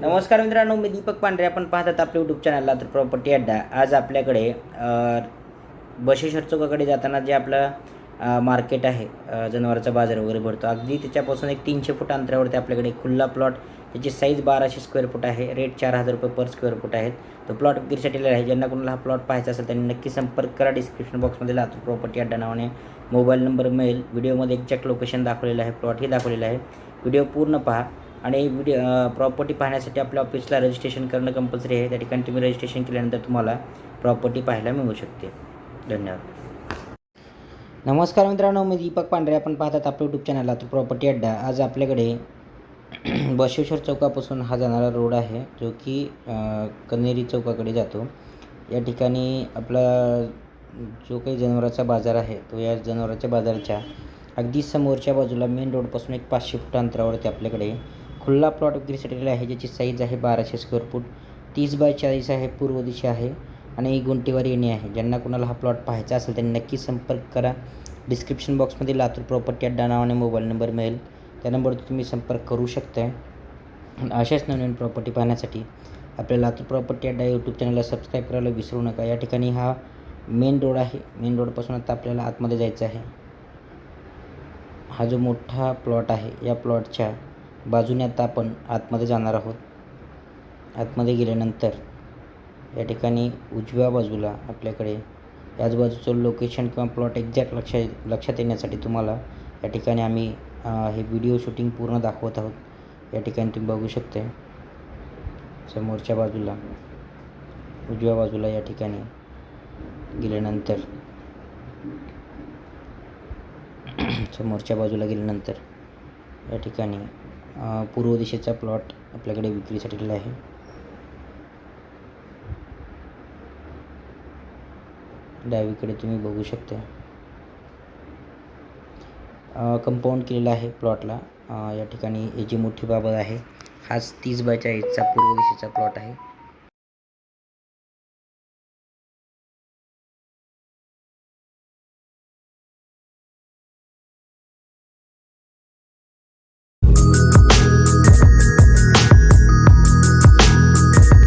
नमस्कार मित्रांनो मी दीपक पांढरे. आपण पाहतात आपल्या यूट्यूब चॅनलला तर प्रॉपर्टी अड्डा. आज आपल्याकडे बशेश्वर चौकाकडे जाताना जे आपलं मार्केट आहे जनावरचा जनावरांचा बाजार वगैरे भरतो. अगदी त्याच्यापासून एक तीनशे फूट अंतरावरती आपल्याकडे खुल्ला प्लॉट त्याची साईज बाराशे स्क्वेअर फूट आहे. रेट चार हजार रुपये पर स्क्वेअर फूट आहेत. तो प्लॉट विक्रीसाठी आहे. ज्यांना कोणाला हा प्लॉट पाहायचा असेल त्यांनी नक्की संपर्क करा. डिस्क्रिप्शन बॉक्समध्ये लातूर प्रॉपर्टी अड्डा नावाने मोबाईल नंबर मिळेल व्हिडिओमध्ये एक्झॅक्ट लोकेशन दाखवलेलं आहे. प्लॉटही दाखवलेलं आहे. व्हिडिओ पूर्ण पहा. आणि व्हिडिओ प्रॉपर्टी पाहण्यासाठी आपल्या ऑफिसला रजिस्ट्रेशन करणं कंपल्सरी आहे. त्या ठिकाणी तुम्ही रजिस्ट्रेशन केल्यानंतर तुम्हाला प्रॉपर्टी पाहायला मिळू शकते. धन्यवाद. नमस्कार मित्रांनो मी दीपक पांढरे. आपण पाहतात आपल्या यूट्यूब चॅनल तर प्रॉपर्टी अड्डा. आज आपल्याकडे बसवेश्वर चौकापासून हा जाणारा रोड आहे जो की कन्हेरी चौकाकडे जातो. या ठिकाणी आपला जो काही जनावराचा बाजार आहे तो या जनावराच्या बाजाराच्या अगदी समोरच्या बाजूला मेन रोडपासून एक पाचशे फूट अंतरावरती आपल्याकडे खुल्ला प्लॉट विक्रीसाठी आहे ज्याची साईज आहे बाराशे स्क्वेअर फूट तीस बाय चाळीस आहे पूर्व दिशा आहे आणि ही गुंटीवर येणे आहे. ज्यांना कोणाला हा प्लॉट पाहायचा असेल त्यांनी नक्की संपर्क करा. डिस्क्रिप्शन बॉक्समध्ये लातूर प्रॉपर्टी अड्डा नावाने मोबाईल नंबर मिळेल. त्या नंबरवर तुम्ही संपर्क करू शकता अशाच नवीन प्रॉपर्टी पाहण्यासाठी आपल्या लातूर प्रॉपर्टी अड्डा यूट्यूब चॅनलला सबस्क्राईब करायला विसरू नका. या ठिकाणी हा मेन रोड आहे. मेन रोडपासून आता आपल्याला आतमध्ये जायचं आहे. हा जो मोठा प्लॉट आहे या प्लॉटच्या बाजूने आता आपण आतमध्ये जाणार आहोत. आतमध्ये गेल्यानंतर या ठिकाणी उजव्या बाजूला आपल्याकडे याच बाजूचं लोकेशन किंवा प्लॉट एक्झॅक्ट लक्ष लक्षात येण्यासाठी तुम्हाला या ठिकाणी आम्ही हे व्हिडिओ शूटिंग पूर्ण दाखवत आहोत. या ठिकाणी तुम्ही बघू शकते समोरच्या बाजूला उजव्या बाजूला या ठिकाणी गेल्यानंतर समोरच्या बाजूला गेल्यानंतर या ठिकाणी पूर्व दिशेचा प्लॉट आपल्याकडे विक्रीसाठी दिला आहे. डावीकडे तुम्ही बघू शकता. कंपाऊंड केलेलं आहे प्लॉटला या ठिकाणी याची मोठी बाबत आहे. हाच तीस बाय चाळीसचा पूर्व दिशेचा प्लॉट आहे.